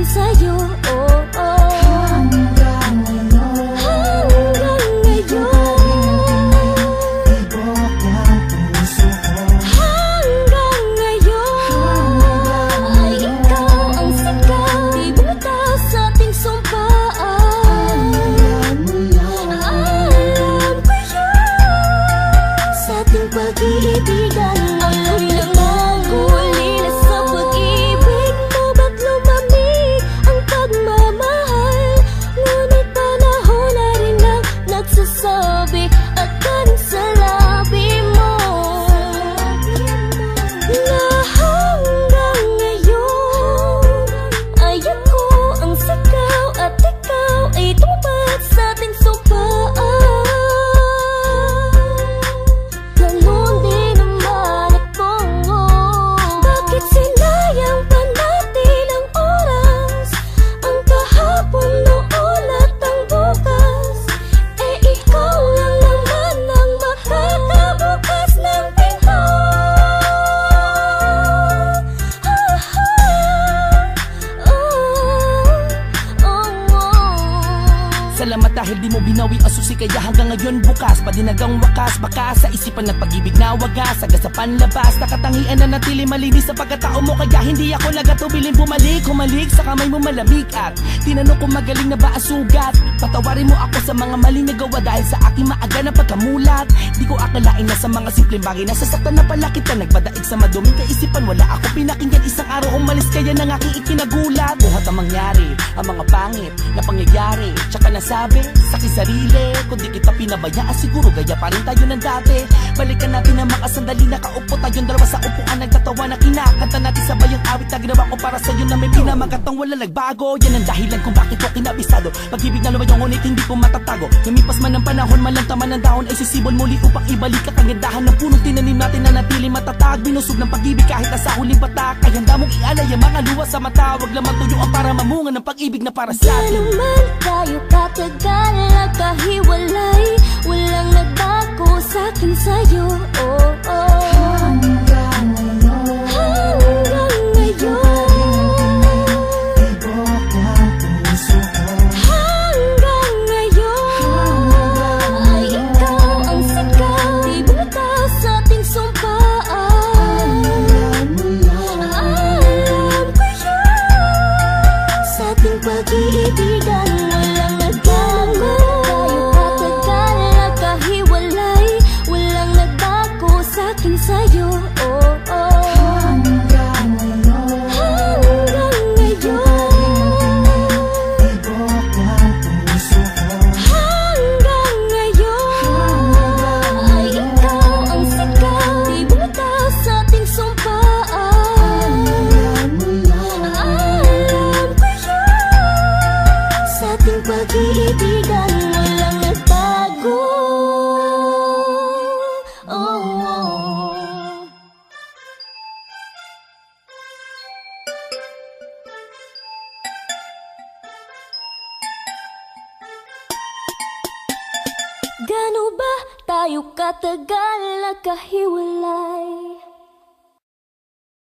sa'kin sa'yo. Oh, oh. Hanggang ngayon ngayon Ay ikaw ang sigaw Di bumitaw sa ating sumpaan. Alam ko yun. Sa dahil di mo binawi ang susi Kaya hanggang ngayon bukas. Padinagang wakas Baka sa isipan ng pag-ibig na wagas. Saga sa panlabas Nakatangian na natili malinis sa pagkatao mo. Kaya hindi ako nagatubilin. Bumalik Humalik sa kamay mo malamig At tinanong ko magaling na ba ang sugat. Patawarin mo ako sa mga maling nagawa Dahil sa aking maaga na pagkamulat. Di ko akalain na sa mga simpleng bagay Nasasaktan na pala kita. Nagbadaig sa maduming kaisipan Wala ako pinakinggan. Isang araw umalis kaya nang aking ikinagulat Buhat ang mangyari Ang mga pangit na pangyayari. Tsaka nasabi sa aking sarili Kung di kita pinabayaan siguro Gaya pa rin tayo ng dati. Balikan natin ang mga sandali. Nakaupo tayong dalawa sa upuan. Nagtatawa na kinakanta natin sabay ang awit Na ginawa ko para sa'yo na may pinamagatang wala nagbago. Yan ang dahilan kung bakit ko kinabisado. Pag-ibig na lumayo ngunit hindi ko matatago. Lumipas man ang panahon Malang tama ng dahon ay sisibol muli Upang ibalik ang kagandahan ng punong tinanim natin Na natili matatag. Binusog ng pag-ibig kahit nasa huling batak. Ay handa mong ialay ang mga luwa sa mata. Huwag lamang tuyuan para mamunga ng pag-ibig na para sa atin. Naman tayo katagal nagkahiwalay Walang Gano ba tayo katagal nagkahiwalay?